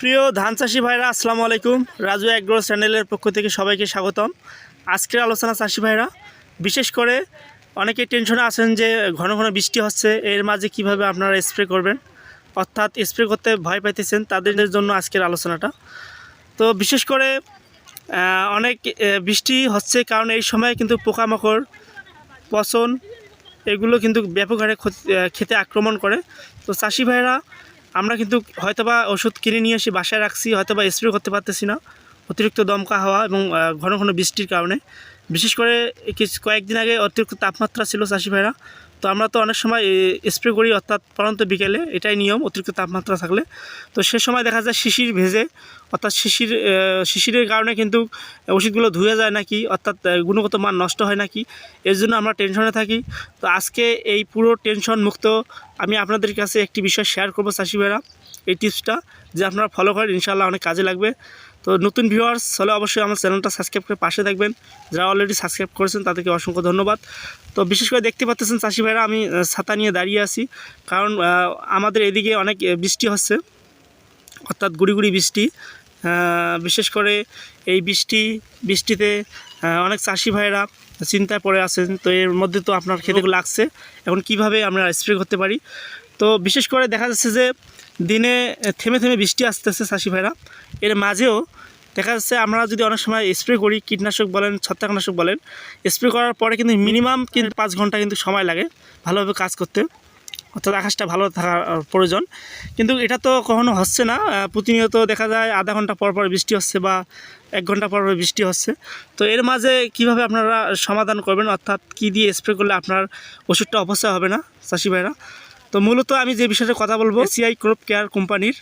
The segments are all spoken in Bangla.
প্রিয় ধান চাষি ভাইরা, আসসালামু আলাইকুম। রাজু অ্যাগ্রো চ্যানেলের পক্ষ থেকে সবাইকে স্বাগতম। আজকের আলোচনা চাষি ভাইরা, বিশেষ করে অনেকে টেনশনে আছেন যে ঘন ঘন বৃষ্টি হচ্ছে, এর মাঝে কীভাবে আপনারা স্প্রে করবেন? অর্থাৎ স্প্রে করতে ভয় পাইতেছেন, তাদের জন্য আজকের আলোচনাটা। তো বিশেষ করে অনেক বৃষ্টি হচ্ছে কারণ এই সময় কিন্তু পোকামাকড়, পচন, এগুলো কিন্তু ব্যাপক হারে খেতে আক্রমণ করে। তো চাষি ভাইরা আমরা কিন্তু হয়তোবা ওষুধ কিনে নিয়ে এসে বাসায় রাখছি, হয়তোবা স্প্রে করতে পারতেছি না। অতিরিক্ত দমকা হওয়া এবং ঘন ঘন বৃষ্টির কারণে। বিশেষ করে কিছু কয়েকদিন আগে অতিরিক্ত তাপমাত্রা ছিল চাষি ভাইরা। তো আমরা তো অনেক সময় স্প্রে করি অর্থাৎ পরন্ত বিকেলে, এটাই নিয়ম, অতিরিক্ত তাপমাত্রা থাকলে। তো সে সময় দেখা যায় শিশির ভেজে, অর্থাৎ শিশির শিশিরের কারণে কিন্তু ওষুধগুলো ধুয়ে যায় নাকি, অর্থাৎ গুণগত মান নষ্ট হয় নাকি, এর জন্য আমরা টেনশনে থাকি। তো আজকে এই পুরো টেনশন মুক্ত, আমি আপনাদের কাছে একটি বিষয় শেয়ার করব চাষি ভাইরা, এই টিপসটা যে আপনারা ফলো করেন ইনশাল্লাহ অনেক কাজে লাগবে। তো নতুন ভিউয়ার্স হলে অবশ্যই আমার চ্যানেলটা সাবস্ক্রাইব করে পাশে থাকবেন। যারা অলরেডি সাবস্ক্রাইব করেছেন, তাদেরকে অসংখ্য ধন্যবাদ। তো বিশেষ করে দেখতে পাচ্ছেন চাষি ভাইরা, আমি ছাতা নিয়ে দাঁড়িয়ে আছি। কারণ আমাদের এদিকে অনেক বৃষ্টি হচ্ছে। অর্থাৎ গুড়ি গুড়ি বৃষ্টি। বিশেষ করে এই বৃষ্টি, বৃষ্টিতে অনেক চাষি ভাইরা চিন্তায় পড়ে আছেন। তো এর মধ্যে তো আপনার খেতে লাগছে। এখন কীভাবে আমরা স্প্রে করতে পারি? তো বিশেষ করে দেখা যাচ্ছে যে দিনে থেমে থেমে বৃষ্টি আসতেছে চাষি ভাইরা। এর মাঝেও দেখা যাচ্ছে আমরা যদি অনেক সময় স্প্রে করি, কীটনাশক বলেন, ছত্রাকনাশক বলেন স্প্রে করার পরে কিন্তু মিনিমাম কিন্তু পাঁচ ঘণ্টা কিন্তু সময় লাগে ভালোভাবে কাজ করতে। অর্থাৎ আকাশটা ভালো থাকার প্রয়োজন। কিন্তু এটা তো কখনো হচ্ছে না। প্রতিনিয়ত দেখা যায় আধা ঘণ্টা পর পর বৃষ্টি হচ্ছে বা এক ঘণ্টা পর পর বৃষ্টি হচ্ছে। তো এর মাঝে কীভাবে আপনারা সমাধান করবেন? অর্থাৎ কি দিয়ে স্প্রে করলে আপনার ওষুধটা অপচয় হবে না চাষি ভাইরা? তো মূলত আমি যে বিষয়ে কথা বলব সিআই ক্রপ কেয়ার কোম্পানির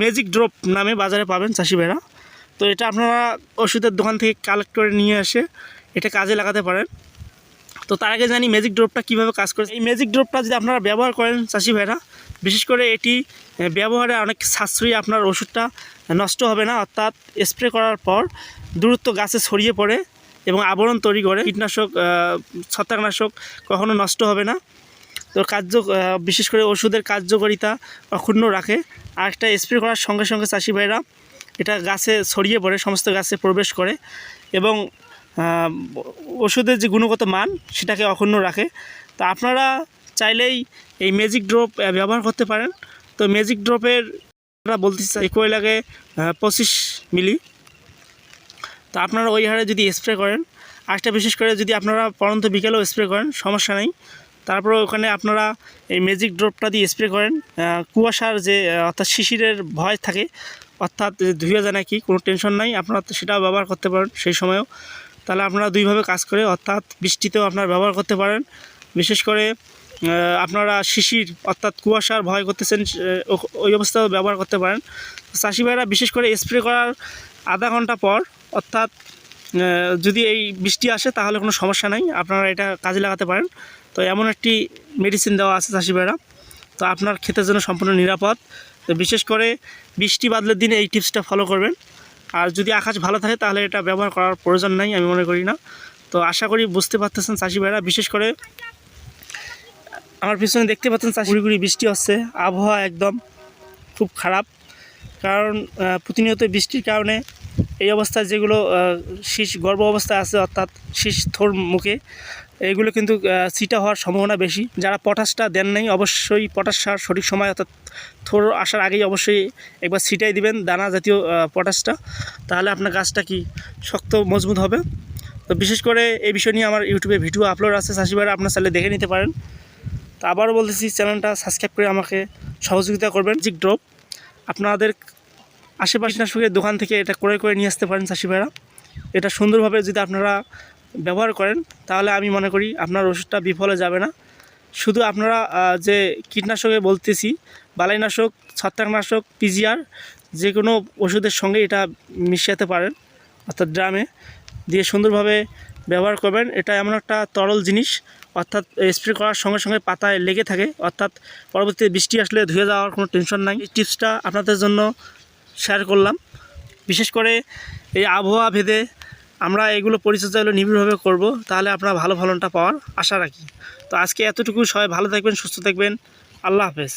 ম্যাজিক ড্রপ নামে বাজারে পাবেন চাষি ভাইরা। তো এটা আপনারা ওষুধের দোকান থেকে কালেক্ট করে নিয়ে আসে এটা কাজে লাগাতে পারেন। তো তার আগে জানি ম্যাজিক ড্রপটা কীভাবে কাজ করে। এই ম্যাজিক ড্রপটা যদি আপনারা ব্যবহার করেন চাষি ভাইরা বিশেষ করে এটি ব্যবহারে অনেক সাশ্রয়ী আপনার ওষুধটা নষ্ট হবে না অর্থাৎ স্প্রে করার পর দূরত্ব গাছে ছড়িয়ে পড়ে এবং আবরণ তৈরি করে। কীটনাশক ছত্রাকনাশক কখনো নষ্ট হবে না। তো কার্য বিশেষ করে ওষুধের কার্যকারিতা অক্ষুণ্ণ রাখে। আর একটা স্প্রে করার সঙ্গে সঙ্গে চাষি ভাইরা এটা গাছে ছড়িয়ে পড়ে, সমস্ত গাছে প্রবেশ করে এবং ওষুধের যে গুণগত মান সেটাকে অক্ষুণ্ণ রাখে। তো আপনারা চাইলেই এই ম্যাজিক ড্রপ ব্যবহার করতে পারেন। তো ম্যাজিক ড্রপের আমরা বলতে চাই, একই লাগে পঁচিশ মিলি। তো আপনারা ওই হারে যদি স্প্রে করেন আরেকটা বিশেষ করে যদি আপনারা পরন্ত বিকেলেও স্প্রে করেন, সমস্যা নেই। তারপরে ওখানে আপনারা এই ম্যাজিক ড্রপটা দিয়ে স্প্রে করেন। কুয়াশার যে অর্থাৎ শিশিরের ভয় থাকে, অর্থাৎ ধুয়ে যায় নাকি, কোনো টেনশন নাই, আপনারা সেটাও ব্যবহার করতে পারেন সেই সময়েও। তাহলে আপনারা দুইভাবে কাজ করে, অর্থাৎ বৃষ্টিতেও আপনারা ব্যবহার করতে পারেন। বিশেষ করে আপনারা শিশির, অর্থাৎ কুয়াশার ভয় করতেছেন ওই অবস্থাও ব্যবহার করতে পারেন। চাষি ভাইরা বিশেষ করে স্প্রে করার আধা ঘণ্টা পর, অর্থাৎ যদি এই বৃষ্টি আসে তাহলে কোনো সমস্যা নাই। আপনারা এটা কাজে লাগাতে পারেন। তো এমন একটি মেডিসিন দেওয়া আছে চাষি ভাইরা। তো আপনার ক্ষেতের জন্য সম্পূর্ণ নিরাপদ। তো বিশেষ করে বৃষ্টি বাদলের দিনে এই টিপসটা ফলো করবেন। আর যদি আকাশ ভালো থাকে তাহলে এটা ব্যবহার করার প্রয়োজন নাই, আমি মনে করি না। তো আশা করি বুঝতে পারতেছেন চাষি ভাইরা। বিশেষ করে আমার পিছনে দেখতে পাচ্ছেন চাষি গুড়ি বৃষ্টি হচ্ছে। আবহাওয়া একদম খুব খারাপ। কারণ প্রতিনিয়ত বৃষ্টির কারণে এই অবস্থায় যেগুলো শীষ, গর্ভ অবস্থায় আছে অর্থাৎ শীষ থোর মুখে, এগুলো কিন্তু সিটা হওয়ার সম্ভাবনা বেশি। যারা পটাশটা দেন নাই, অবশ্যই পটাশ সার সঠিক সময় অর্থাৎ থোর আসার আগেই অবশ্যই একবার সিটাই দিবেন, দানা জাতীয় পটাশটা। তাহলে আপনার গাছটা কি শক্ত, মজবুত হবে। তো বিশেষ করে এই বিষয় নিয়ে আমার ইউটিউবে ভিডিও আপলোড আছে চাষিবারা আপনার চাইলে দেখে নিতে পারেন। তো আবারও বলতেছি, চ্যানেলটা সাবস্ক্রাইব করে আমাকে সহযোগিতা করবেন। জিক ড্রপ। আপনাদের আশেপাশে নাশকের দোকান থেকে এটা ক্রয় করে নিয়ে আসতে পারেন চাষি ভাইরা। এটা সুন্দরভাবে যদি আপনারা ব্যবহার করেন, তাহলে আমি মনে করি আপনার ওষুধটা বিফলে যাবে না। শুধু আপনারা যে কীটনাশকে বলতেছি, বালাইনাশক, ছত্রাকনাশক পিজিআর যে কোনো ওষুধের সঙ্গে এটা মিশাতে পারেন, অর্থাৎ ড্রামে। দিয়ে সুন্দরভাবে ব্যবহার করবেন। এটা এমন একটা তরল জিনিস, অর্থাৎ স্প্রে করার সঙ্গে সঙ্গে পাতায় লেগে থাকে, অর্থাৎ পরবর্তীতে বৃষ্টি আসলে ধুয়ে যাওয়ার কোনো টেনশন নাই। এই টিপসটা আপনাদের জন্য শেয়ার করলাম। বিশেষ করে এই আবহাওয়া ভেদে আমরা এগুলো পরিচর্যাগুলো নিবিড়ভাবে করব, তাহলে আপনারা ভালো ফলনটা পাওয়ার আশা রাখি। তো আজকে এতটুকু সবাই ভালো থাকবেন, সুস্থ থাকবেন। আল্লাহ হাফেজ।